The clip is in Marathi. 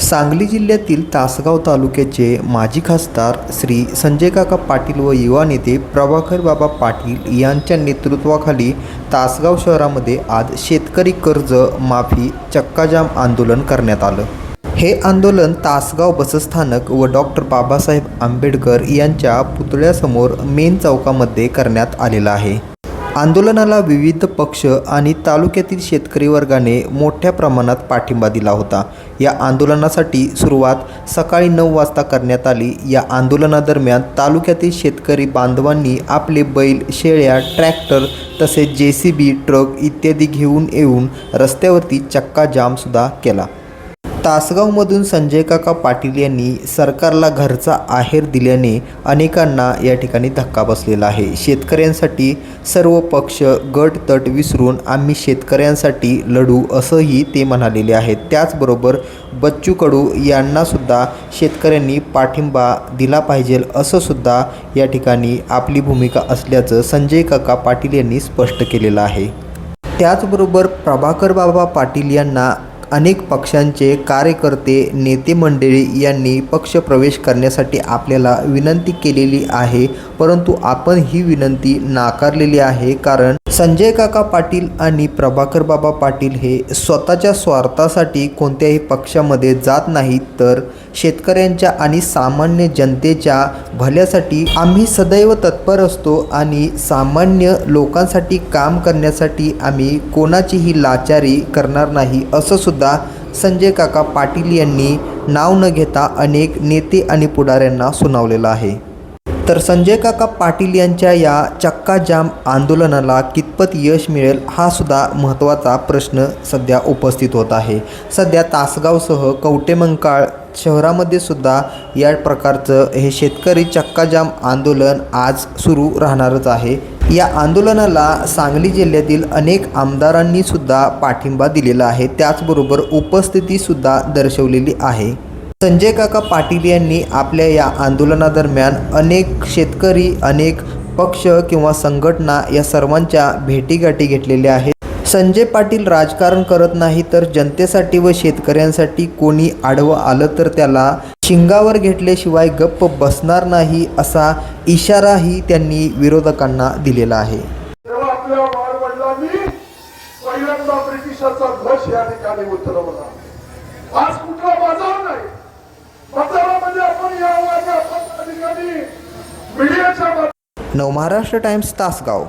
सांगली जिल्ह्यातील तासगाव तालुक्याचे माजी खासदार श्री संजय काका पाटील व युवा नेते प्रभाकर बाबा पाटील यांच्या नेतृत्वाखाली तासगाव शहरामध्ये आज शेतकरी कर्ज माफी चक्काजाम आंदोलन करण्यात आलं. हे आंदोलन तासगाव बसस्थानक व डॉक्टर बाबासाहेब आंबेडकर यांच्या पुतळ्यासमोर मेन चौकामध्ये करण्यात आलेलं आहे. आंदोलनाला विविध पक्ष आणि तालुक्यातील शेतकरी वर्गाने मोठ्या प्रमाणात पाठिंबा दिला होता. या आंदोलनासाठी सुरुवात सकाळी नऊ वाजता करण्यात आली. या आंदोलनादरम्यान तालुक्यातील शेतकरी बांधवांनी आपले बैल शेळ्या ट्रॅक्टर तसेच जे सी बी ट्रक इत्यादी घेऊन येऊन रस्त्यावरती चक्का जामसुद्धा केला. तासगावमधून संजय काका पाटील यांनी सरकारला घरचा आहेर दिल्याने अनेकांना या ठिकाणी धक्का बसलेला आहे. शेतकऱ्यांसाठी सर्व पक्ष गट तट विसरून आम्ही शेतकऱ्यांसाठी लढू असंही ते म्हणालेले आहेत. त्याचबरोबर बच्चू कडू यांनासुद्धा शेतकऱ्यांनी पाठिंबा दिला पाहिजे असंसुद्धा या ठिकाणी आपली भूमिका असल्याचं संजय काका पाटील यांनी स्पष्ट केलेलं आहे. त्याचबरोबर प्रभाकर बाबा पाटील यांना अनेक पक्षांचे कार्यकर्ते नेते मंडळी यांनी पक्षप्रवेश करण्यासाठी आपल्याला विनंती केलेली आहे परंतु आपण ही विनंती नाकारलेली आहे कारण संजय काका पाटील आणि प्रभाकर बाबा पाटील हे स्वतःच्या स्वार्थासाठी कोणत्याही पक्षामध्ये जात नाहीत तर शेतकऱ्यांच्या आणि सामान्य जनतेच्या भल्यासाठी आम्ही सदैव तत्पर असतो आणि सामान्य लोकांसाठी काम करण्यासाठी आम्ही कोणाचीही लाचारी करणार नाही असं सुद्धा संजय काका पाटील यांनी नाव न घेता अनेक नेते आणि पुढाऱ्यांना सुनावलेलं आहे. तर संजय काका पाटील यांच्या या चक्का जाम आंदोलनाला कितपत यश मिळेल हा सुद्धा महत्त्वाचा प्रश्न सध्या उपस्थित होत आहे. सध्या तासगावसह कवटेमंकाळ शहरामध्ये सुद्धा या प्रकारचं हे शेतकरी चक्काजाम आंदोलन आज सुरू राहणारच आहे. या आंदोलनाला सांगली जिल्ह्यातील अनेक आमदारांनी सुद्धा पाठिंबा दिलेला आहे. त्याचबरोबर उपस्थितीसुद्धा दर्शवलेली आहे. संजय काका पाटील यांनी आपल्या या आंदोलनादरम्यान अनेक शेतकरी अनेक पक्ष किंवा संघटना या सर्वांच्या भेटीगाठी घेतलेल्या आहेत. संजय पाटील राजकारण करत नाही तर जनतेसाठी व शेतकऱ्यांसाठी कोणी आडवं आलं तर त्याला शिंगावर घेतल्याशिवाय गप्प बसणार नाही असा इशाराही त्यांनी विरोधकांना दिलेला आहे. पहिल्यांदा ब्रिटिशाचा ध्वज या ठिकाणी उतरवला आज कुठला बाजार नाही बाजारामध्ये आपण या वर्गात आपण त्या ठिकाणी मीडियाच्या नवमहाराष्ट्र टाइम्स तासगाव.